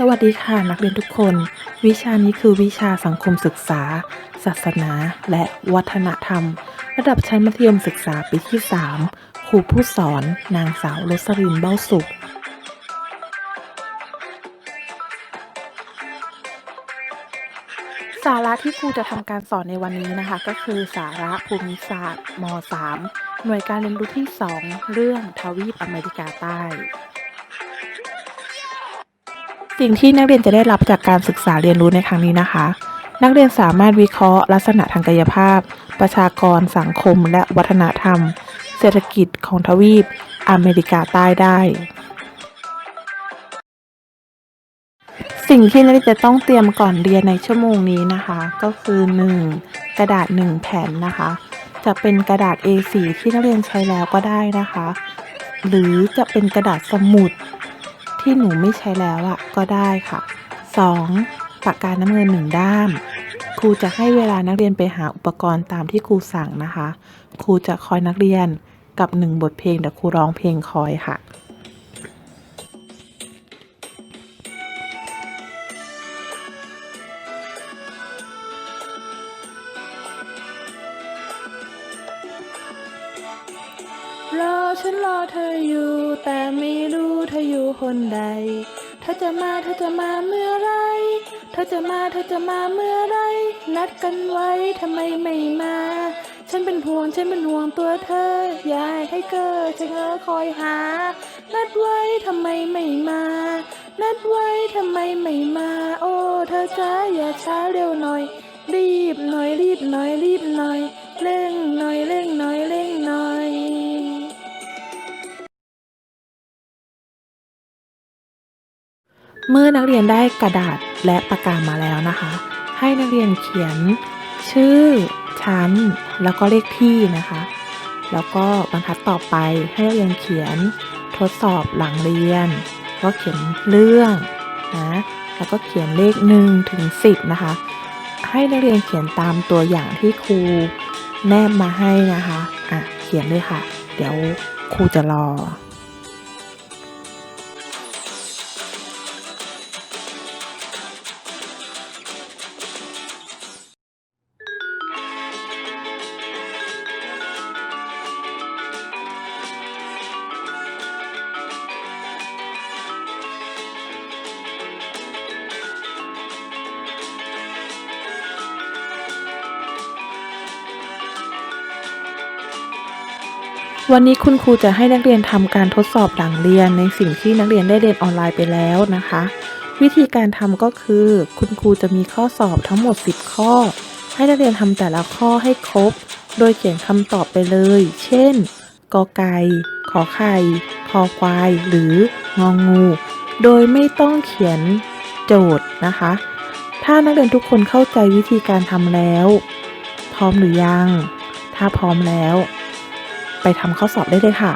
สวัสดีค่ะนักเรียนทุกคน วิชานี้คือวิชาสังคมศึกษา ศาสนา และวัฒนธรรม ระดับชั้นมัธยมศึกษาปีที่ 3 ครูผู้สอน นางสาวโรสรินเบ้าสุข สาระที่ครูจะทำการสอนในวันนี้นะคะ ก็คือสาระภูมิศาสตร์ม .3 หน่วยการเรียนรู้ที่ 2 เรื่องทวีปอเมริกาใต้ สิ่งที่นักเรียนจะได้รับจากการศึกษาเรียนรู้ในครั้งนี้นะคะ นักเรียนสามารถวิเคราะห์ลักษณะทางกายภาพ ประชากร สังคม และวัฒนธรรม เศรษฐกิจของทวีป อเมริกาใต้ได้ สิ่งที่นักเรียนจะต้องเตรียมก่อนเรียนในชั่วโมงนี้นะคะ ก็คือ 1. กระดาษ 1 แผ่นนะคะ จะเป็นกระดาษ A4 ที่นักเรียนใช้แล้วก็ได้นะคะ หรือจะเป็นกระดาษสมุด ที่หนูไม่ใช้แล้วอะก็ได้ค่ะ 2. ปากกาน้ำเงินหนึ่งด้าม ครูจะให้เวลานักเรียนไปหาอุปกรณ์ตามที่ครูสั่งนะคะ ครูจะคอยนักเรียนกับหนึ่งบทเพลงแต่ครูร้องเพลงคอยค่ะ คนใด เธอจะมาเธอจะมาเมื่อไร เธอจะมาเธอจะมาเมื่อไร นัดกันไว้ทำไมไม่มา ฉันเป็นห่วงฉันเป็นห่วงตัวเธอ อยากให้เกิดฉันเออคอยหา นัดไว้ทำไมไม่มา นัดไว้ทำไมไม่มา โอ้เธอจ้าอย่าช้าเร็วหน่อย รีบหน่อยรีบหน่อยรีบหน่อย เร่งหน่อยเร่งหน่อยเร่ง เมื่อนักเรียนได้กระดาษและปากกามาแล้วนะคะ ให้นักเรียนเขียนชื่อชั้น แล้วก็เลขที่นะคะ แล้วก็บรรทัดต่อไปให้นักเรียนเขียนทดสอบหลังเรียน ก็เขียนเรื่องนะแล้วก็เขียนเลขหนึ่งถึงสิบนะคะ ให้นักเรียนเขียนตามตัวอย่างที่ครูแนบมาให้นะคะอะเขียนเลยค่ะ เดี๋ยวครูจะรอ วันนี้คุณครูจะให้นักเรียนทำการทดสอบหลังเรียนในสิ่งที่นักเรียนได้เรียนออนไลน์ไปแล้วนะคะ วิธีการทำก็คือ คุณครูจะมีข้อสอบทั้งหมด 10 ข้อ ให้นักเรียนทำแต่ละข้อให้ครบ โดยเขียนคำตอบไปเลย เช่นกอไก่ขอไข่คอควาย หรืององูโดยไม่ต้องเขียนโจทย์นะคะ ถ้านักเรียนทุกคนเข้าใจวิธีการทำแล้ว พร้อมหรือยัง ถ้าพร้อมแล้ว ไปทำข้อสอบได้เลยค่ะ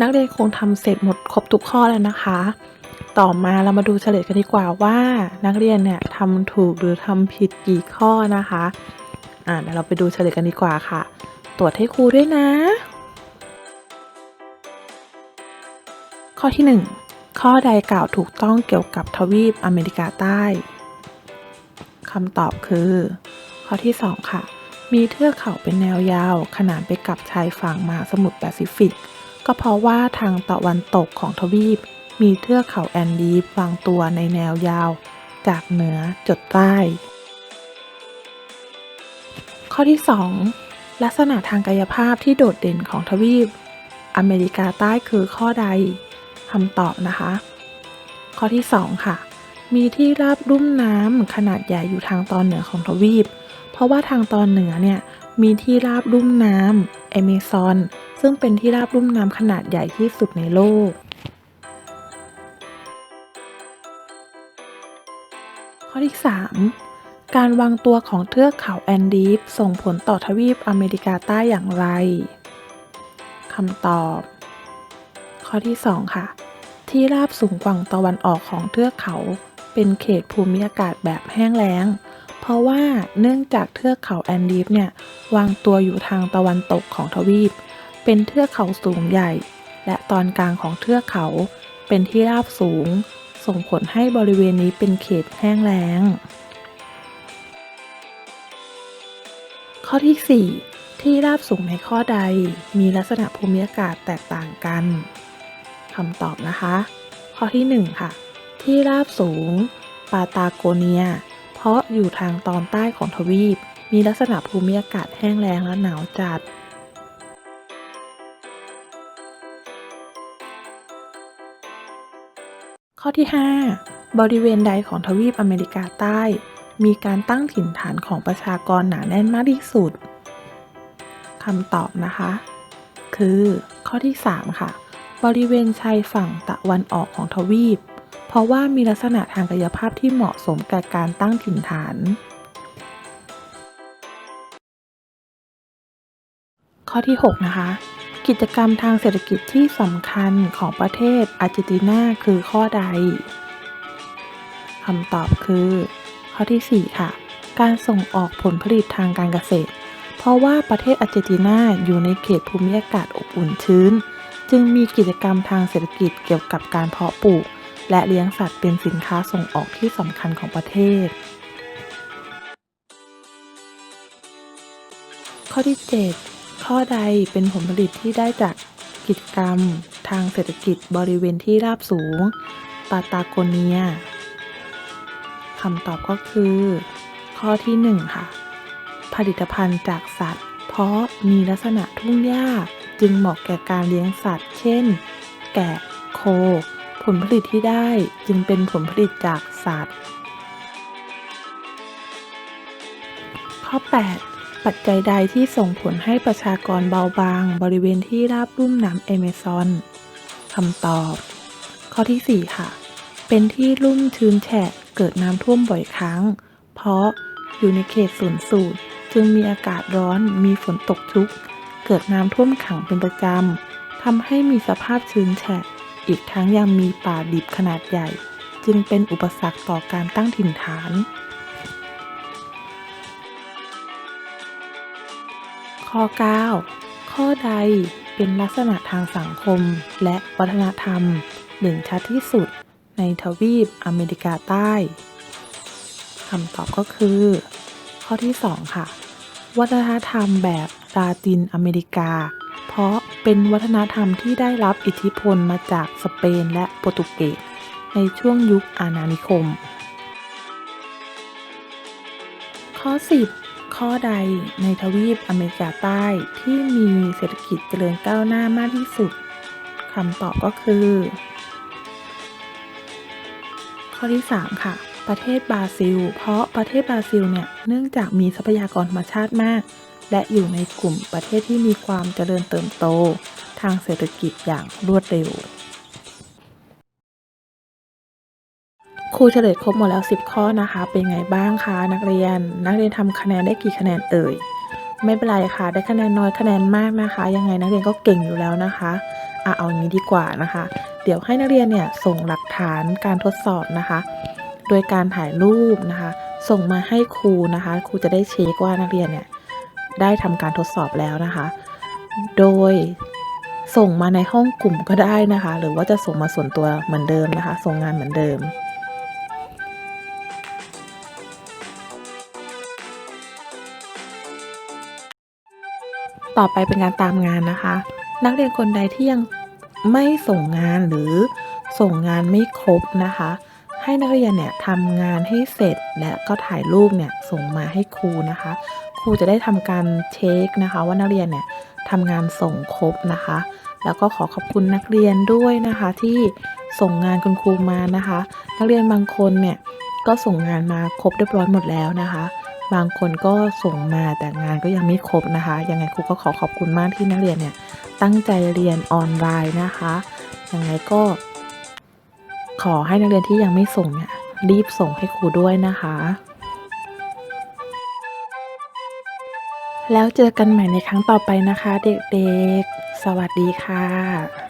นักเรียนคงทำเสร็จหมดครบทุกข้อแล้วนะคะ ต่อมาเรามาดูเฉลยกันดีกว่าว่า นักเรียนเนี่ยทำถูกหรือทำผิดกี่ข้อนะคะ อ่าเดี๋ยวเราไปดูเฉลยกันดีกว่าค่ะ ตรวจให้ครูด้วยนะ ข้อที่ 1 ข้อใดกล่าวถูกต้องเกี่ยวกับทวีปอเมริกาใต้คำตอบคือ ข้อที่ 2 ค่ะ มีเทือกเขาเป็นแนวยาว ขนานไปกับชายฝั่งมหาสมุทรแปซิฟิก ก็เพราะว่าทางตะวันตกของทวีป มีเทือกเขาแอนดีฟวางตัวในแนวยาว จากเหนือจดใต้ ข้อที่ 2 ลักษณะทางกายภาพที่โดดเด่นของทวีป อเมริกาใต้คือข้อใดคำตอบนะคะ ข้อที่ 2 ค่ะ มีที่ราบลุ่มน้ำขนาดใหญ่อยู่ทางตอนเหนือของทวีป เพราะว่าทางตอนเหนือเนี่ยมีที่ราบลุ่มน้ำ อเมซอน ซึ่งเป็นที่ราบลุ่มน้ำขนาดใหญ่ที่สุดในโลก ข้อที่ 3 การวางตัวของเทือกเขาแอนดีฟส่งผลต่อทวีปอเมริกาใต้อย่างไรคำตอบ ข้อที่ 2 ค่ะ ที่ราบสูงกว่างตะวันออกของเทือกเขา เป็นเขตภูมิอากาศแบบแห้งแล้ง เพราะว่าเนื่องจากเทือกเขาแอนดีฟเนี่ยวางตัวอยู่ทางตะวันตกของทวีป เป็นเทือกเขาสูงใหญ่ และตอนกลางของเทือกเขาเป็นที่ราบสูง ส่งผลให้บริเวณนี้เป็นเขตแห้งแล้ง ข้อที่ 4 ที่ราบสูงในข้อใดมีลักษณะภูมิอากาศแตกต่างกันคำตอบนะคะ ข้อที่ 1 ค่ะ ที่ราบสูง ปาตาโกเนีย ราะอยู่ทางตอนใต้ของทวีป มีลักษณะภูมิอากาศแห้งแล้งและหนาวจัด ข้อที่ 5 บริเวณใดของทวีปอเมริกาใต้ มีการตั้งถิ่นฐานของประชากรหนาแน่นมากที่สุดคำตอบนะคะ คือข้อที่ 3 ค่ะ บริเวณชายฝั่งตะวันออกของทวีป ราะว่ามีลักษณะทางกายภาพที่เหมาะสมกับการตั้งถิ่นฐาน ข้อที่ 6 นะคะ กิจกรรมทางเศรษฐกิจที่สำคัญของประเทศอาร์เจนตินาคือข้อใดคำตอบคือ ข้อที่ 4 ค่ะ การส่งออกผลผลิตทางการเกษตร เพราะว่าประเทศอาร์เจนตินาอยู่ในเขตภูมิอากาศอบอุ่นชื้น จึงมีกิจกรรมทางเศรษฐกิจเกี่ยวกับการเพาะปลูก และเลี้ยงสัตว์เป็นสินค้าส่งออกที่สำคัญของประเทศ ข้อที่ 7 ข้อใดเป็นผลผลิตที่ได้จากกิจกรรม ทางเศรษฐกิจบริเวณที่ราบสูง ปาตาโกเนียคำตอบก็คือ ข้อที่ 1 ค่ะ ผลิตภัณฑ์จากสัตว์ เพราะมีลักษณะทุ่งหญ้าจึงเหมาะแก่การเลี้ยงสัตว์ เช่น แกะ โค ผลผลิตที่ได้จึงเป็นผลผลิตจากสัตว์ ข้อ 8 ปัจจัยใดที่ส่งผลให้ประชากรเบาบางบริเวณที่ราบลุ่มน้ำเอเมซอนคำตอบ ข้อที่ 4 ค่ะ เป็นที่ลุ่มชื้นแฉะเกิดน้ำท่วมบ่อยครั้ง เพราะอยู่ในเขตศูนย์สูตรจึงมีอากาศร้อนมีฝนตกชุก เกิดน้ำท่วมขังเป็นประจำทำให้มีสภาพชื้นแฉะ อีกทั้งยังมีป่าดิบขนาดใหญ่ จึงเป็นอุปสรรคต่อการตั้งถิ่นฐาน ข้อ 9 ข้อใดเป็นลักษณะทางสังคมและวัฒนธรรมเด่นชัดที่สุดในทวีปอเมริกาใต้คำตอบก็คือ ข้อที่ 2 ค่ะ วัฒนธรรมแบบลาตินอเมริกา เพราะเป็นวัฒนธรรมที่ได้รับอิทธิพลมาจากสเปนและโปรตุเกสในช่วงยุคอาณานิคม ข้อ 10 ข้อใดในทวีปอเมริกาใต้ที่มีเศรษฐกิจเจริญก้าวหน้ามากที่สุดคำตอบก็คือ ข้อที่ 3 ค่ะ ประเทศบราซิล เพราะประเทศบราซิลเนี่ย เนื่องจากมีทรัพยากรธรรมชาติมาก และอยู่ในกลุ่มประเทศที่มีความเจริญเติบโตทางเศรษฐกิจอย่างรวดเร็ว ครูเฉลยครบหมดแล้ว 10 ข้อนะคะ เป็นไงบ้างคะนักเรียน นักเรียนทำคะแนนได้กี่คะแนนเอ่ย ไม่เป็นไรค่ะ ได้คะแนนน้อยคะแนนมากนะคะ ยังไงนักเรียนก็เก่งอยู่แล้วนะคะอะเอาอย่างนี้ดีกว่านะคะ เดี๋ยวให้นักเรียนเนี่ยส่งหลักฐานการทดสอบนะคะ โดยการถ่ายรูปนะคะ ส่งมาให้ครูนะคะ ครูจะได้เช็คว่านักเรียนเนี่ย ได้ทำการทดสอบแล้วนะคะ โดยส่งมาในห้องกลุ่มก็ได้นะคะ หรือว่าจะส่งมาส่วนตัวเหมือนเดิมนะคะ ส่งงานเหมือนเดิมต่อไปเป็นการตามงานนะคะ นักเรียนคนใดที่ยังไม่ส่งงานหรือส่งงานไม่ครบนะคะ ให้นักเรียนเนี่ยทำงานให้เสร็จและก็ถ่ายรูปเนี่ยส่งมาให้ครูนะคะ รูจะได้ทำการเช็คนะคะ ว่านักเรียนเนี่ยทำงานส่งครบนะคะ แล้วก็ขอขอบคุณนักเรียนด้วยนะคะ ที่ส่งงานคุณครูมานะคะ นักเรียนบางคนเนี่ยก็ส่งงานมาครบเรียบร้อยหมดแล้วนะคะ บางคนก็ส่งมาแต่งานก็ยังไม่ครบนะคะ ยังไงครูก็ขอขอบคุณมากที่นักเรียนเนี่ยตั้งใจเรียนออนไลน์นะคะยังไงก็ ขอให้นักเรียนที่ยังไม่ส่งเนี่ยรีบส่งให้ครูด้วยนะคะ แล้วเจอกันใหม่ในครั้งต่อไปนะคะ เด็กๆ สวัสดีค่ะ